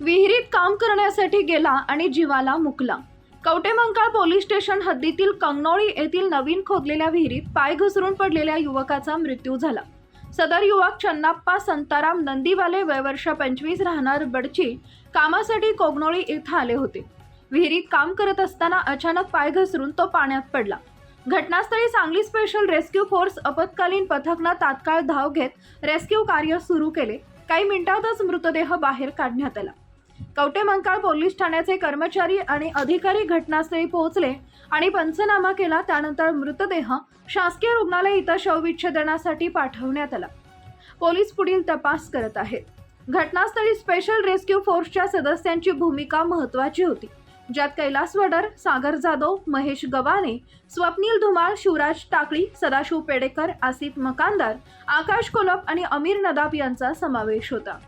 विहिरीत काम करण्यासाठी गेला आणि जीवाला मुकला. कवटेमंकाळ पोलीस स्टेशन हद्दीतील कंगनोळी येथील नवीन खोदलेल्या विहिरीत पाय घसरून पडलेल्या युवकाचा मृत्यू झाला. सदर युवक चन्नाप्पा संताराम नंदीवाले वयवर्ष पंचवीस राहणार बडची कामासाठी कोगनोळी इथं आले होते. विहिरीत काम करत असताना अचानक पाय घसरून तो पाण्यात पडला. घटनास्थळी सांगली स्पेशल रेस्क्यू फोर्स आपत्कालीन पथकनं तात्काळ धाव घेत रेस्क्यू कार्य सुरू केले. काही मिनिटातच मृतदेह बाहेर काढण्यात आला. कवटेमंकाळ पोलीस ठाण्याचे कर्मचारी आणि अधिकारी घटनास्थळी पोहोचले आणि पंचनामा केला. त्यानंतर मृतदेह शासकीय रुग्णालय इथं शवविच्छेदनासाठी पाठवण्यात आला. पोलीस पुढील तपास करत आहेत. घटनास्थळी स्पेशल रेस्क्यू फोर्सच्या सदस्यांची भूमिका महत्वाची होती. ज्यात कैलास वडर सागर जाधव महेश गवाने स्वप्नील धुमाळ शिवराज टाकळी सदाशिव पेडेकर आसिफ मकानदार आकाश कोलप आणि अमीर नदाब यांचा समावेश होता.